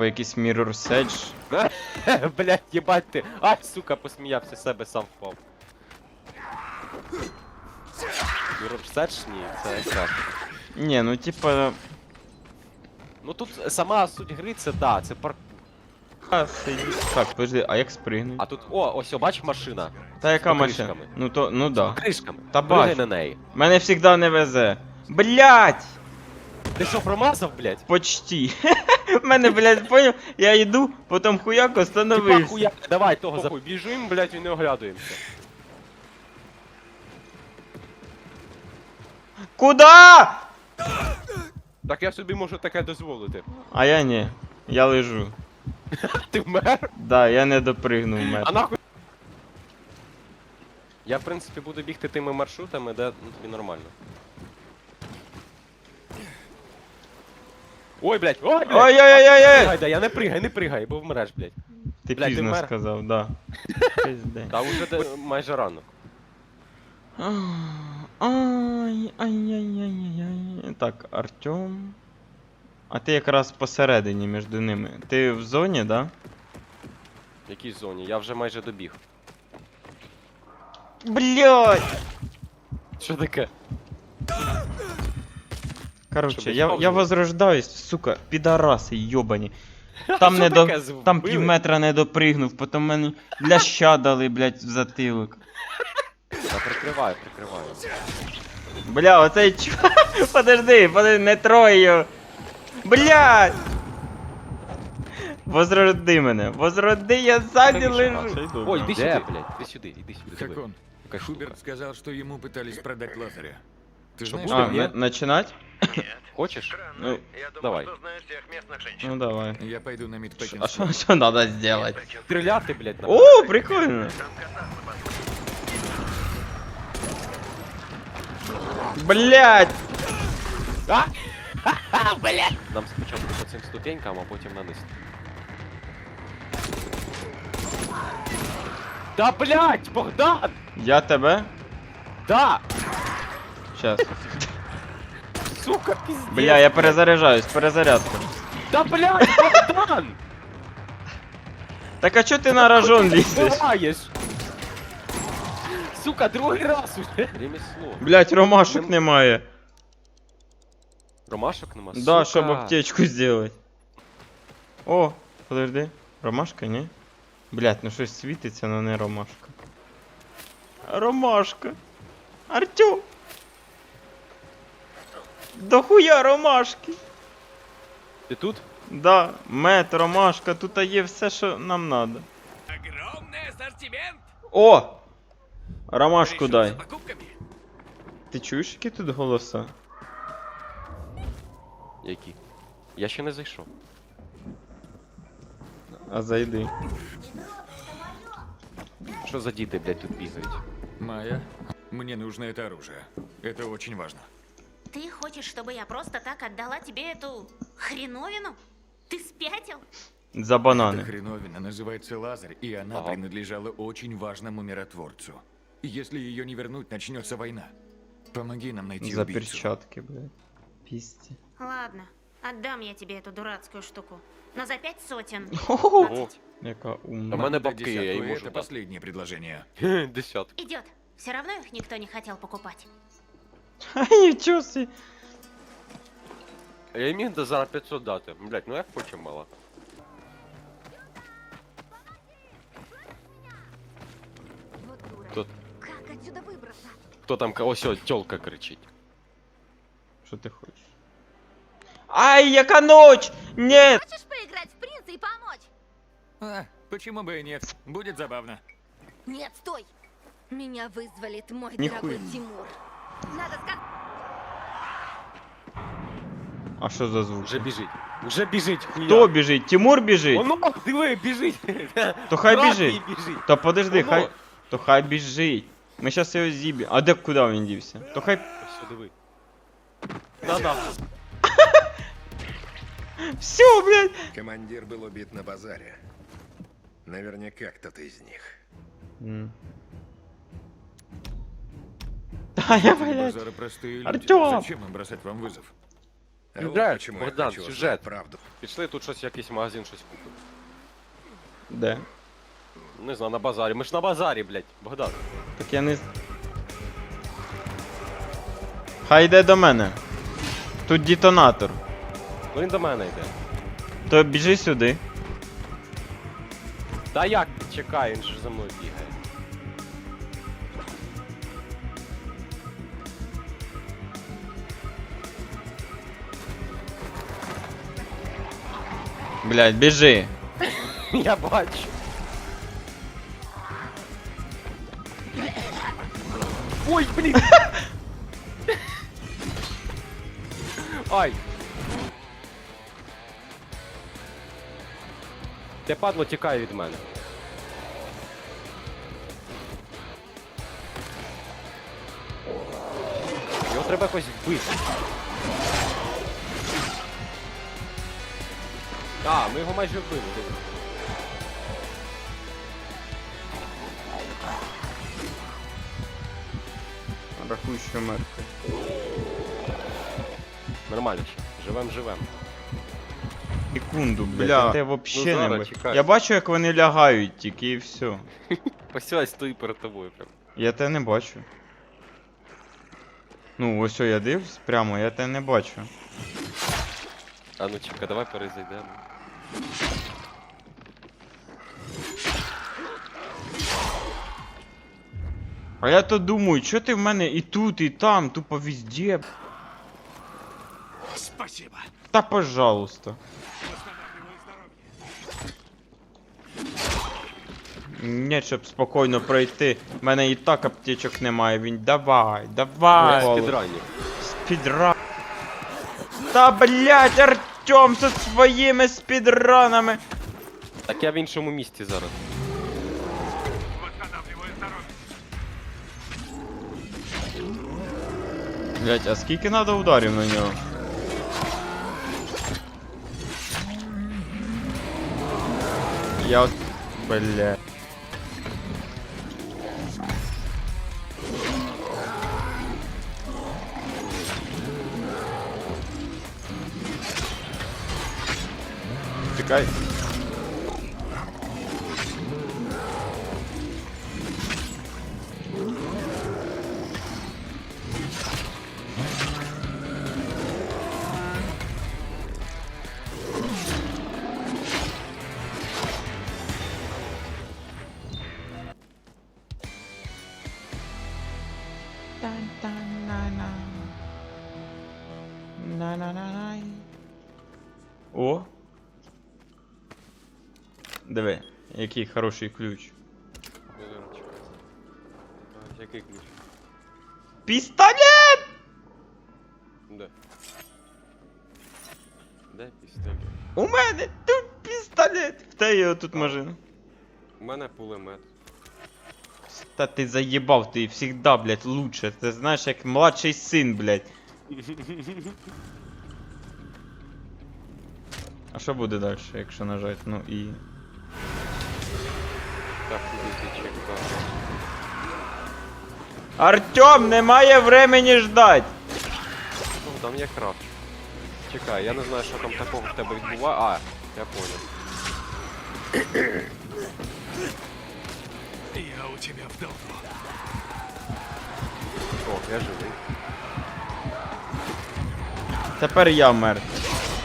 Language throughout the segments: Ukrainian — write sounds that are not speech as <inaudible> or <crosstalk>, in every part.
типу якийсь Mirror Sedge. <laughs> Блять, їбать ти. Ай, сука, посміявся себе, сам впав. Мірорседж? Ні, це так. Ні, ну типа. Ну тут сама суть гри це да, це парк. а, сидіть. Так, подожди, а як спригнути? А тут, о, ось, о, бач машина. Та яка машина? покришками. Ну то, ну да. Кришками. Та Пригай на неї. Мене завжди не везе. Блять! Ти що, промазав, блять? Почти. <laughs> Мене, блядь, поняв, я йду, потім хуяк Типа остановився. хуя, давай того за... Біжим, блять, і не оглядуємося. Куда? Так я собі можу таке дозволити. А я ні. Я лежу. <laughs> Ти вмер? Да, я не допригнув А мер. нахуй. Я, в принципі, буду бігти тими маршрутами, де ну, тобі нормально. Ой, блядь, ой, блядь! Ой-ой-ой-ой! Пригай, да, я не пригай, не пригай, бо вмреш, блядь. Ти Блядь, ти пізно вмер? сказав, да. Пиздень. Та уже де, майже рано. Ай, ай-яй-яй-яй. Так, Артем. А ти якраз посередині між ними. Ти в зоні, да? В якій зоні? Я вже майже добіг. Блять! Що таке? Короче, я, я возрождаюсь, сука, підараси йобані. <laughs> Там не до. Там пів метра не допригнув, потім мені ляща дали, блять, в затилок. Я прикриваю, прикриваю. Бля, оцей чувак. <laughs> Подожди, подожди, не трой його. Блядь! Возроди мене, возроди, я ззаді лежу. Ой, іди Де? сюди, блядь, іди сюди, іди сюди. Как он? Шуберт сказал, что ему пытались продать Лазаря. Ты Что знаешь, А, начинать? Хочеш? Ну, Я думаю, давай. что ну давай. я пойду на Мидпекинск. А що надо сделать? Стріляти, блядь, О, прикольно. Блять! А! Ха-ха, <laughs> блядь! Нам спочатку по цим ступенькам, а потім на низ. Да блядь, Богдан! Я тебе? Да! Щас. <laughs> Сука, пиздец! Бля, я перезаряджаюсь, перезарядка. Да блядь, Богдан! Так а чо ти на рожон лізеш? Буваєш! Сука, другий раз уже! Ремесло. Блять, ромашок Нем- немає. Ромашок нема, Да, сука. щоб аптечку сделать. О, подожди. Ромашка, ні? Блять, ну щось світиться, но не ромашка. Ромашка. Артем. Дохуя ромашки. Ти тут? Да, мед, ромашка, тут є все, що нам надо. Огромный ассортимент! О! Ромашку Пришел дай. за покупками. Ти чуєш, які тут голоса? Які? Я ще не зайшов. А зайди. Що за діти, блядь, тут бігають? Майя, мне нужно это оружие. Это очень важно. Ты хочешь, чтобы я просто так отдала тебе эту хреновину? Ты спятил? За Эта банани. хреновина называется Лазарь, и она Ага. принадлежала очень важному миротворцу. И Если ее не вернуть, начнется война. Помоги нам найти За убийцу. перчатки, блядь. Пісті. Ладно, отдам я тебе эту дурацкую штуку. Но за пять сотен. <laughs> Ого! Яка У умна. мене До бабки, я їй десятку, и можу Это дати. последнее предложение. <laughs> Десятку. Идет. Все равно их никто не хотел покупать. <laughs> Ха, Нічого собі. Я їм міг до зараз 500 дати. Блядь, ну як хоче мало. Тут. Как отсюда выбраться? Хто там, ка- ось, ось, тёлка кричить. Що ти хочеш? Ай, яка ноч! Нет! Хочешь поиграть в принца и помочь? А, почему бы и нет? Будет забавно. Нет, стой! Меня вызволит мой Нихуя. дорогой Тимур. Надо сказать... А що за звук? Уже біжить. Уже біжить, хуя. Хто біжить? Тимур біжить? Воно, диви, біжить. То хай Брат біжить. мій біжить. То подожди, Воно. хай. То хай біжить. Ми щас його зіб'ємо. А де куди він дівся? То хай. Все, диви. На нахуй. Все, блядь! Командир был убит на базаре. Наверняка кто-то из них. М. Та я, Эти блядь. базары простые люди. Артём! Зачем им бросать вам вызов? А вот Сюжет, почему я Богдан, хочу узнать сюжет. правду. Пішли тут щось, якийсь магазин щось купимо. Де? Не знаю, на базарі. Ми ж на базарі, блядь, Богдан. Так я не. з- Хай йде до мене. Тут детонатор. Ну він до мене йде. То біжи сюди. Та як? Чекай, він ж за мною бігає. Блядь, біжи. <laughs> Я бачу. Ой, блін! <laughs> Ай! Те падло тікає від мене. Його треба якось вбити. А, ми його майже вбили. диви. Рахуй, що мертвий. Нормально ще. Живем, живем. Секунду, Бля, бля. ти- Ти ну вообще не зараз, чекай. Я бачу, як вони лягають тільки і все. <laughs> Ось стою перед тобою прям. Я тебе не бачу. Ну, ось я дивлюсь прямо, я тебе не бачу. А ну чекай, давай перезайдемо. А я то думаю, що ти в мене і тут, і там, тупо везде. Спасибо. Та пожалуйста. Ні, щоб спокійно пройти. В мене і так аптечок немає. Він давай, давай. Я Голос. спідранів. Спідра. Та блять, Артем зі своїми спідранами. Так я в іншому місці зараз. Блять, а скільки надо ударів на нього? Я от... Бля. Чекай. Який хороший ключ. Який ключ? Пістолет! Де? Де пістолет? У мене тут пістолет! В його тут машина. У мене пулемет. Та ти заєбав, ти всегда, блядь, лучше. Ти знаєш, як младший син, блядь. <laughs> А що буде далі, якщо нажати? Ну і. Так, куди ти чекав? Артем, немає времени ждать! Ну, там є крафт. Чекай, я не знаю, що там такого в тебе відбуває. А, я понял. Я у тебя в долгу. О, я живий. Тепер я мертв.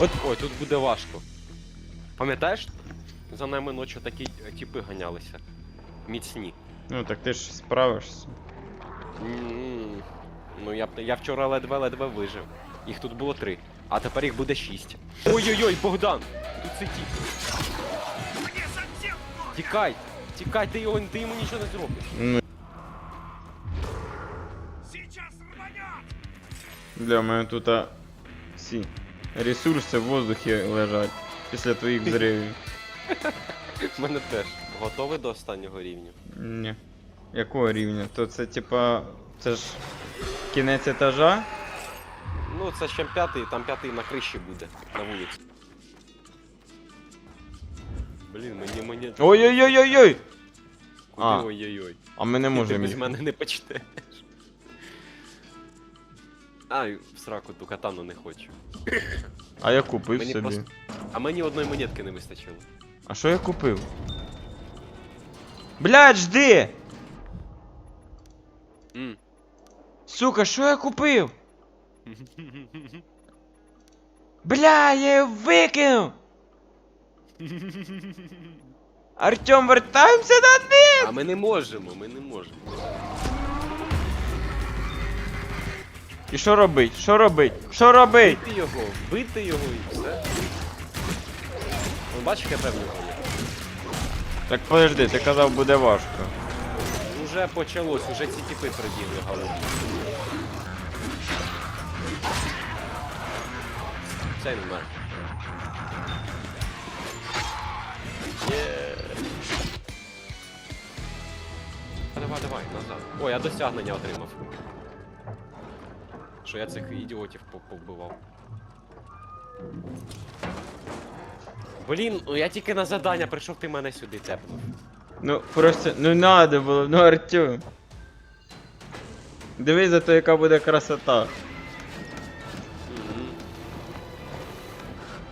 Ой, тут буде важко. Пам'ятаєш? За нами ночі такі е, тіпи ганялися. Міцні. Ну так ти ж справишся. М, Ну я б я вчора ледве-ледве вижив. Їх тут було три, а тепер їх буде шість. Ой-ой-ой, Богдан! Тут це тіп. Тікай! Тікай, ти його ти йому нічого не зробиш. Ну! Бля, у мене тут а, всі ресурси в воздухі лежать після твоїх взривів. В <laughs> мене теж. Готовий до останнього рівня. Ні. Якого рівня? То це типа. Це ж кінець етажа? Ну, це ще п'ятий, там п'ятий на криші буде, на вулиці. Блін, мені мені. Ой-ой-ой-ой-ой! Куди А. ой-ой-ой? А ми не Ти можемо без їх. мене не почнеш. Ай, в сраку ту катану не хочу. А я купив Мені собі. просто- А мені одної монетки не вистачило. А що я купив? Блядь, жди! М. Сука, що я купив? Бля, я її викинув! Артем, вертаємося на дни! А ми не можемо, ми не можемо. І що робить? Що робить? Що робить? Бити його, бити його і все. Бачиш, певне є. Так подожди, ти казав буде важко. Уже почалось, уже ці тіпи прибігли голубі. Це не мене. Є. Давай, давай, назад. Ой, я досягнення отримав. Що я цих ідіотів по- повбивав. Блін, ну я тільки на завдання прийшов, ти мене сюди цепнув. Ну просто, ну надо було, ну Артем. Дивись за то, яка буде красота.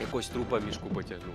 Якось трупа мішку потягнув.